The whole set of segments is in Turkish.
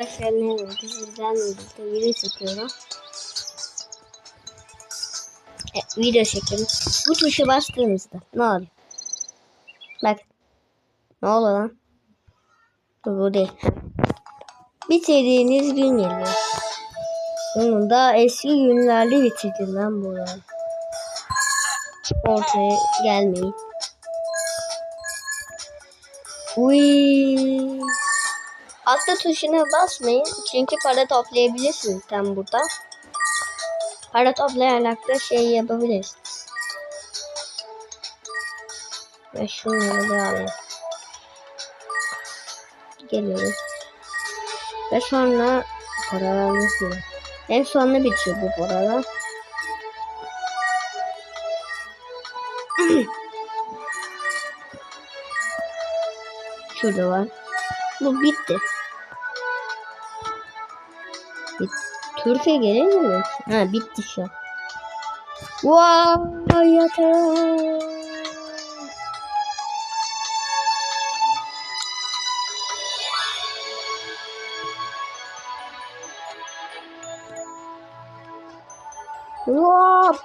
Arkadaşlar merhaba. Sizden birlikte video çekiyorum. E, video çekiyorum. Bu tuşa bastığınızda ne oluyor? Bak. Ne oluyor lan? Dur bu değil. Bitirdiğiniz gün geliyor. Bunu da eski günlerde bitirdim lan bu arada. Ortaya gelmeyin. Uy. Atla tuşuna basmayın çünkü para toplayabilirsiniz tam burada. Para toplayarak da şey yapabilirsiniz. Ve şunları da alayım. Geliyorum. Ve sonra paralarımız var. En sonunda bitiyor bu paralar. Şurada var. Bu bitti. Bit Türkiye gelir mi? Ha bitti şu. Vay yeter. Hop.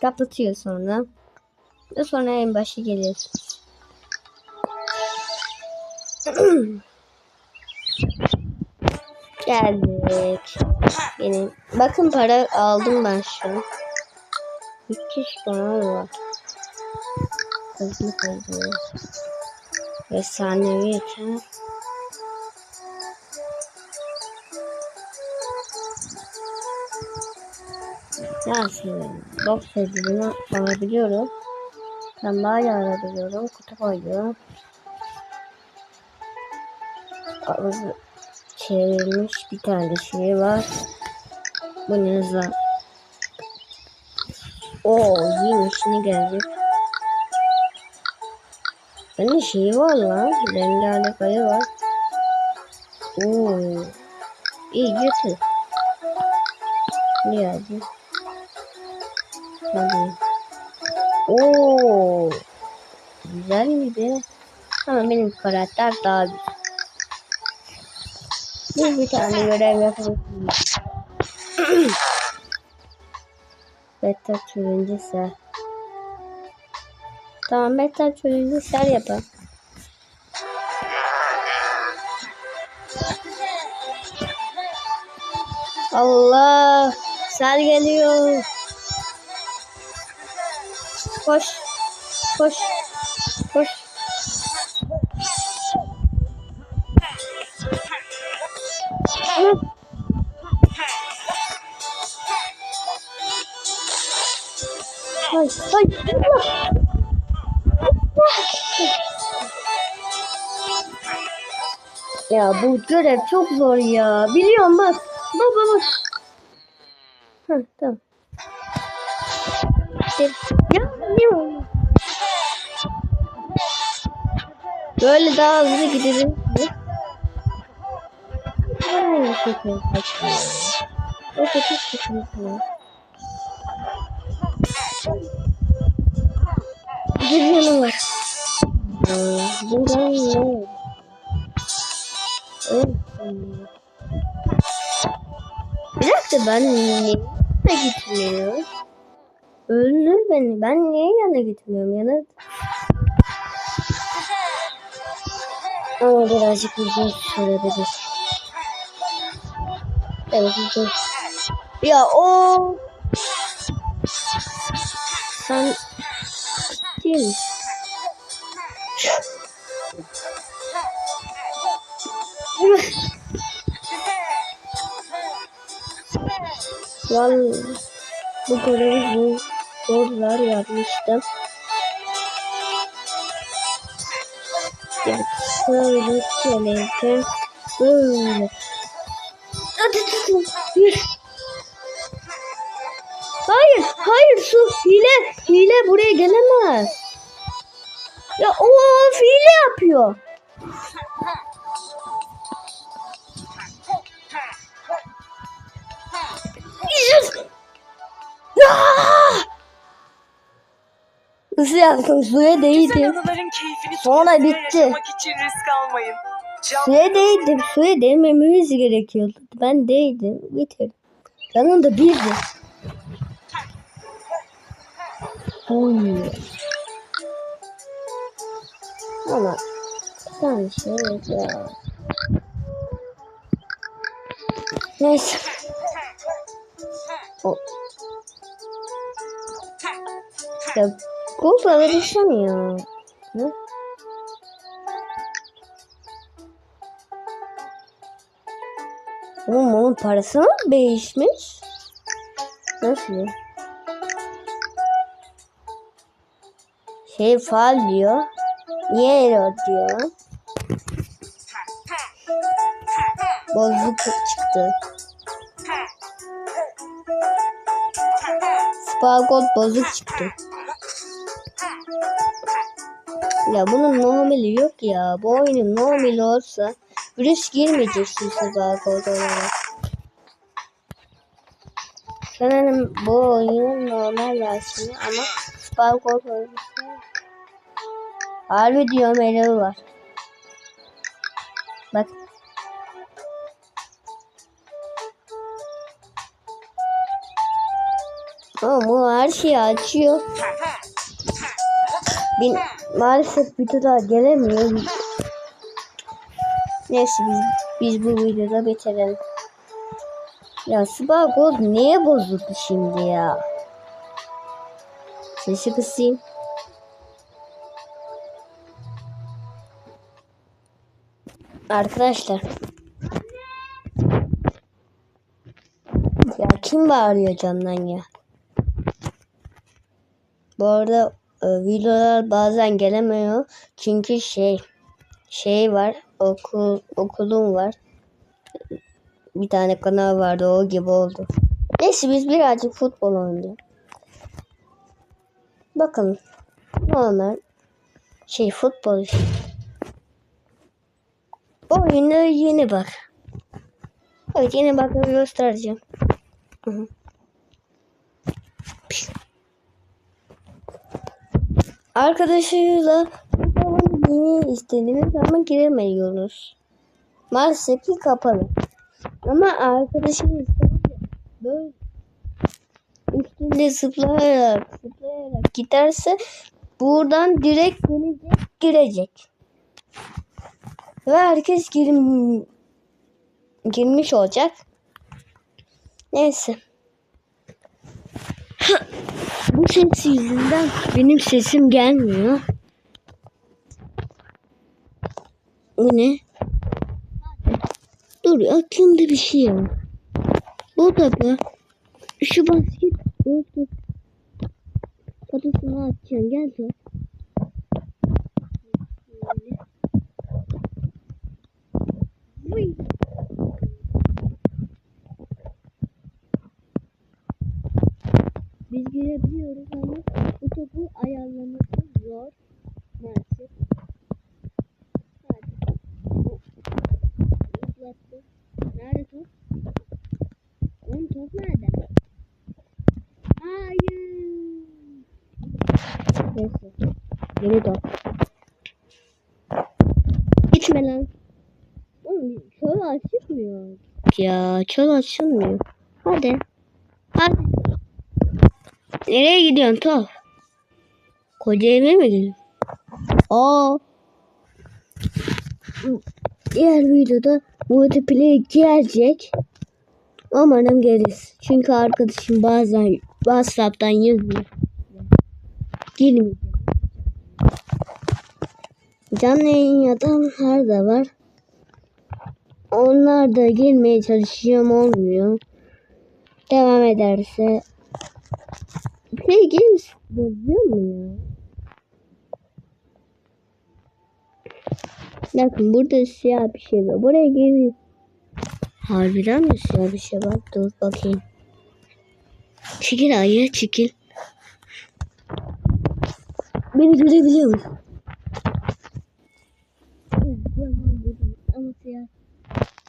Kapatıyor sonra. Ve sonra en başa geliyorsunuz. Geldik. Benim. Bakın para aldım ben şu an. Müthiş para var. Hızlı hızlı. Efsanevi yeter. Ya şimdi box ödülünü alabiliyorum. Sandalye alabiliyorum. Kutu koyuyorum. Ağzı çevrilmiş bir tane şey var. Bu ne za? Oo iyiymiş ne gelecek? Benim şey var lan. Rengarenk ayı var. Oo. İyi götür. Ne geldi? Hadi. Oo. Güzel miydi? Ama benim karakter daha güzel. Bir, tane görev yapalım. Beta çözüncüse. Tamam beta çözüncüse yapalım. Allah! Sel geliyor. Koş. Koş. Koş. Ya bu görev çok zor ya. Biliyorum bak. Bak bak bak. Heh, tamam. Ya oldu? Böyle daha hızlı gidelim. Ay çok. O da çok Bir yanı var. Buradan ne? Bir dakika ben niye yana gitmiyorum? Öldür beni. Ben niye yana gitmiyorum? Yana Ama birazcık uzun sürebilir. Evet uzun. Ya o sen değil? Lan bu görevi bu zorlar yapmıştım. Ya şöyle söyleyeceğim. Böyle. Hayır, hayır su hile, hile buraya gelemez. Ya o hile yapıyor. Yes! Ah! Nasıl yaptım? Suya keyfini Sonra bitti. Suya değdim. Suya değmememiz gerekiyordu. Ben değdim. Bitirdim. Canım da birdi. Oy. Şey ya. Neyse. O. Ya alırışam ya. Ne? Oğlum onun parası mı değişmiş? Nasıl? Şey faal diyor. Niye diyor? Bozuk çıktı. Sparkle bozuk çıktı. Ya bunun normali yok ya. Bu oyunun normali olsa virüs girmeyecek şu Sparkle olarak. Sanırım bu oyunun normal versiyonu ama Sparkle olsa Harbi diyorum error var. Bak. Ama bu her şeyi açıyor. Bin, maalesef videoda gelemiyor. Neyse biz, biz bu videoda bitirelim. Ya Sparkle niye bozuldu şimdi ya? Sesi kısayım. Arkadaşlar. Ya kim bağırıyor candan ya? Bu arada e, videolar bazen gelemiyor. Çünkü şey şey var. Okul okulum var. Bir tane kanal vardı o gibi oldu. Neyse biz birazcık futbol oynayalım. Bakın. Normal şey futbol işte. Oyuna yeni bak. Evet yeni bak göstereceğim. Hı hı. Arkadaşıyla yeni istediğiniz zaman giremiyoruz. Maalesef ki kapalı. Ama arkadaşınız böyle üstünde zıplayarak zıplayarak giderse buradan direkt gelecek girecek. Ve herkes girim, girmiş olacak. Neyse. Bu ses yüzünden benim sesim gelmiyor. Bu ne? Dur aklımda bir şey var. Bu da bu. Şu basket. Kafasına atacağım. Gel sen. Biz girebiliyoruz ama bu topu ayarlaması zor maalesef. Hadi. Nerede top? Oğlum top nerede? Hayır. Neyse. Yeni top. Gitme lan. Oğlum çöl açılmıyor. Ya çöl açılmıyor. Hadi. Nereye gidiyorsun top? Koca eve mi gidiyorsun? Aa. Diğer videoda multiplayer gelecek. Umarım gelir. Çünkü arkadaşım bazen WhatsApp'tan yazıyor. Girmeyeceğim. Canlı yayın yapanlar da var. Onlar da girmeye çalışıyorum olmuyor. Devam ederse Play Games bozuyor mu ya? Bakın burada siyah bir şey var. Buraya geliyor. Harbiden mi siyah bir şey var? Dur bakayım. Çekil ayı çekil. Beni görebiliyor musun?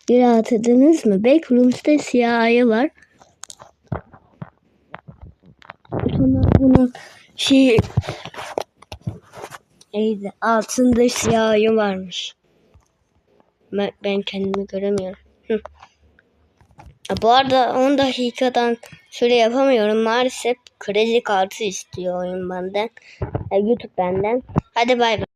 Hatırladınız mı? Backrooms'ta siyah ayı var. Sonra bunun şey neydi? Altında siyah ayı varmış. Ben, ben kendimi göremiyorum. Hı. Bu arada 10 dakikadan süre yapamıyorum. Maalesef kredi kartı istiyor oyun benden. YouTube benden. Hadi bay bay.